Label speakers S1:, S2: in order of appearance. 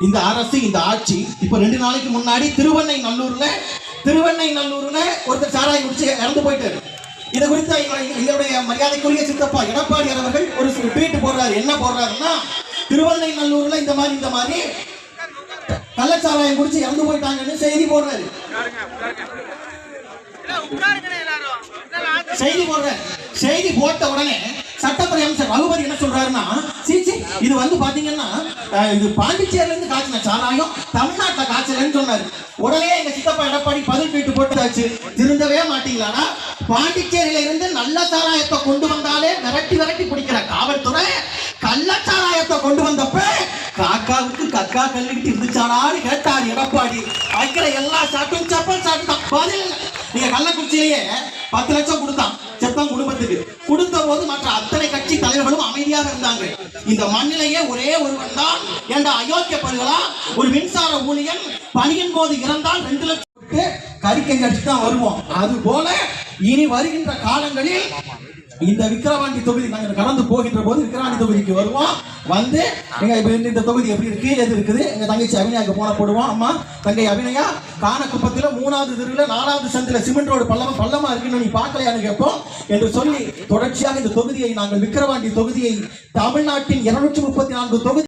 S1: இந்த அரசு இந்த ஆட்சி இப்ப ரெண்டு நாளைக்கு முன்னாடி திருவண்ணை நல்லூர்ல திருவண்ணை நல்லூர்ல ஒருத்தர் சாராயம் குடிச்சு இறந்து போயிட்டாரு. இதை குறித்து எங்களுடைய மரியாதைக்குரிய சித்தப்பா எடப்பாடி அவர்கள் ஒரு ட்வீட் போடுறாரு. என்ன போடுறாருன்னா திருவண்ணை நல்லூர்ல இந்த மாதிரி இந்த மாதிரி கள்ளச்சாராயம் குடிச்சு இறந்து போயிட்டாங்கன்னு செய்தி போடுறாரு. செய்தி போடுற செய்தி போட்ட உடனே சட்டத்துறை அமைச்சர் ரகுபதி என்ன சொல்றாருன்னா இது வந்து பாத்தீங்கன்னா இது பாண்டிச்சேரியில இருந்து காய்ச்சின சாராயம் தமிழ்நாட்டுல காய்ச்சலன்னு சொன்னாரு. உடனே எங்க சித்தப்பா எடப்பாடி பதில் வீட்டு போட்டுதாச்சு திருந்தவே மாட்டீங்களாடா? பாண்டிச்சேரியில இருந்து நல்ல சாராயத்தை கொண்டு வந்தாலே விரட்டி விரட்டி பிடிக்கிற காவல்துறை கள்ளச்சாராயத்தை கொண்டு வந்தப்ப காக்காவுக்கு கக்கா கல்லுக்கிட்டு இருந்துச்சாடான்னு கேட்டார் எடப்பாடி. வைக்கிற எல்லா சாட்டும் செப்பல் சாட்டு தான். பதில் நீங்க கள்ளக்குறிச்சியிலேயே பத்து லட்சம் கொடுத்தான். தலைவர்களும் இருந்தாங்க. இந்த மண்ணிலேயே ஒரே ஒருவன் தான். என்ற அயோக்கிய பருகளா ஒரு மின்சார ஊழியன் பணியின் போது இறந்தால் ரெண்டு லட்சம் கறிக்கை கடிச்சு தான் வருவோம். அது போல இனி வருகின்ற காலங்களில் இந்த விக்கிரவாண்டி தொகுதி நாங்கள் கடந்து போகின்ற போது விக்கிரவாண்டி தொகுதிக்கு வருவோம். வந்து எங்க இப்ப இந்த- தொகுதி எப்படி இருக்கு எது இருக்குது? எங்க தங்கச்சி அபிநயாக்கு போன போடுவோம் அம்மா தங்கை அபிநயா காணக்குப்பத்துல மூணாவது தெருவில் நாலாவது சந்தில சிமெண்ட் ரோடு பள்ளமா பள்ளமா இருக்குன்னு நீ பார்க்கலையான்னு கேட்போம் என்று சொல்லி தொடர்ச்சியாக இந்த தொகுதியை நாங்கள் விக்கிரவாண்டி தொகுதியை தமிழ்நாட்டின் இருநூற்றி முப்பத்தி நான்கு தொகுதி